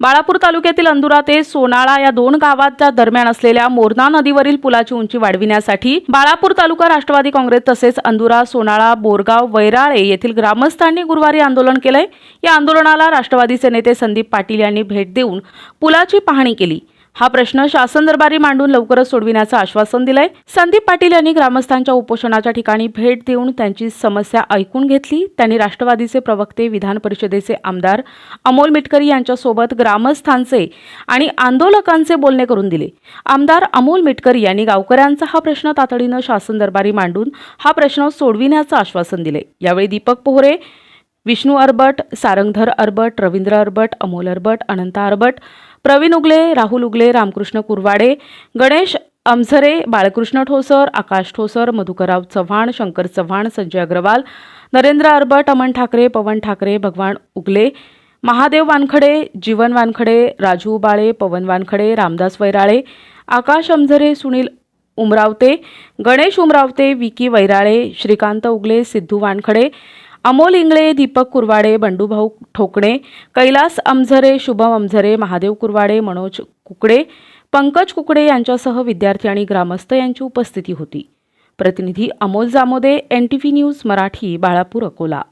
बाळापूर तालुक्यातील अंदुरा ते सोनाळा या दोन गावांच्या दरम्यान असलेल्या मोरणा नदीवरील पुलाची उंची वाढविण्यासाठी बाळापूर तालुका राष्ट्रवादी काँग्रेस तसेच अंदुरा सोनाळा बोरगाव वैराळे येथील ग्रामस्थांनी गुरुवारी आंदोलन केलंय. या आंदोलनाला राष्ट्रवादीचे नेते संदीप पाटील यांनी भेट देऊन पुलाची पाहणी केली. हा प्रश्न शासन दरबारी मांडून लवकरच सोडविण्याचं आश्वासन दिलंय. संदीप पाटील यांनी ग्रामस्थांच्या उपोषणाच्या ठिकाणी भेट देऊन त्यांची समस्या ऐकून घेतली. त्यांनी राष्ट्रवादीचे प्रवक्ते विधान परिषदेचे आमदार अमोल मिटकरी यांच्यासोबत ग्रामस्थांचे आणि आंदोलकांचे बोलणे करून दिले. आमदार अमोल मिटकरी यांनी गावकऱ्यांचा हा प्रश्न तातडीनं शासन दरबारी मांडून हा प्रश्न सोडविण्याचं आश्वासन दिले. यावेळी दीपक पोहरे विष्णू अरबट सारंगधर अरबट रवींद्र अरबट अमोल अरबट अनंता अरबट प्रवीण उगले राहुल उगले रामकृष्ण कुरवाडे गणेश अमझरे बाळकृष्ण ठोसर आकाश ठोसर मधुकरराव चव्हाण शंकर चव्हाण संजय अग्रवाल नरेंद्र अरबट अमन ठाकरे पवन ठाकरे भगवान उगले महादेव वानखडे जीवन वानखडे राजू बाळे पवन वानखडे रामदास वैराळे आकाश अमझरे सुनील उमरावते गणेश उमरावते विकी वैराळे श्रीकांत उगले सिद्धू वानखडे अमोल इंगळे दीपक कुरवाडे बंडूभाऊ ठोकणे कैलास अमझरे शुभम अमझरे महादेव कुरवाडे मनोज कुकडे पंकज कुकडे यांच्यासह विद्यार्थी आणि ग्रामस्थ यांची उपस्थिती होती. प्रतिनिधी Amol Jamode N T V news Marathi Balapur Akola.